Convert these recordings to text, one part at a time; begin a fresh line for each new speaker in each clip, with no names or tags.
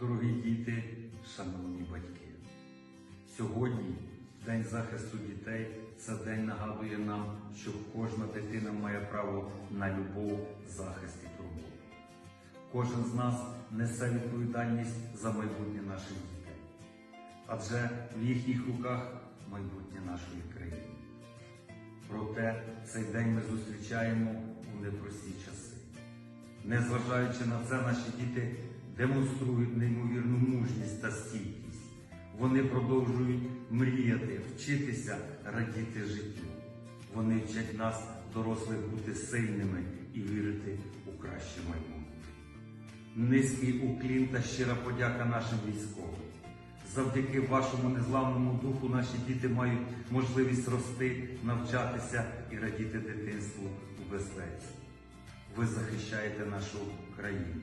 Дорогі діти, шановні батьки, сьогодні День захисту дітей це день нагадує нам, що кожна дитина має право на любов, захист і турботу. Кожен з нас несе відповідальність за майбутнє наших дітей, адже в їхніх руках майбутнє нашої країни. Проте цей день ми зустрічаємо у непрості часи. Незважаючи на це, наші діти демонструють неймовірну мужність та стійкість. Вони продовжують мріяти, вчитися, радіти життю. Вони вчать нас, дорослих, бути сильними і вірити у краще майбутнє. Низький уклін та щира подяка нашим військовим. Завдяки вашому незламному духу наші діти мають можливість рости, навчатися і радіти дитинству у безпеці. Ви захищаєте нашу країну,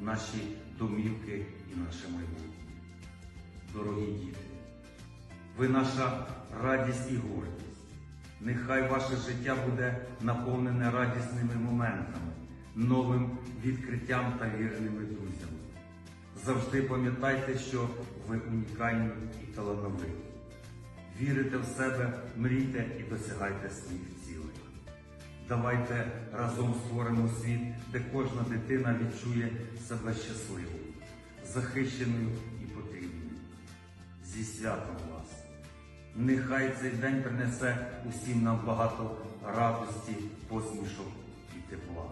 наші домівки і наше майбутнє. Дорогі діти, ви наша радість і гордість. Нехай ваше життя буде наповнене радісними моментами, новим відкриттям та вірними друзями. Завжди пам'ятайте, що ви унікальні і талановиті. Вірите в себе, мрійте і досягайте своїх цілей. Давайте разом створимо світ, де кожна дитина відчує себе щасливою, захищеною і потрібною. Зі святом вас! Нехай цей день принесе усім нам багато радості, посмішок і тепла.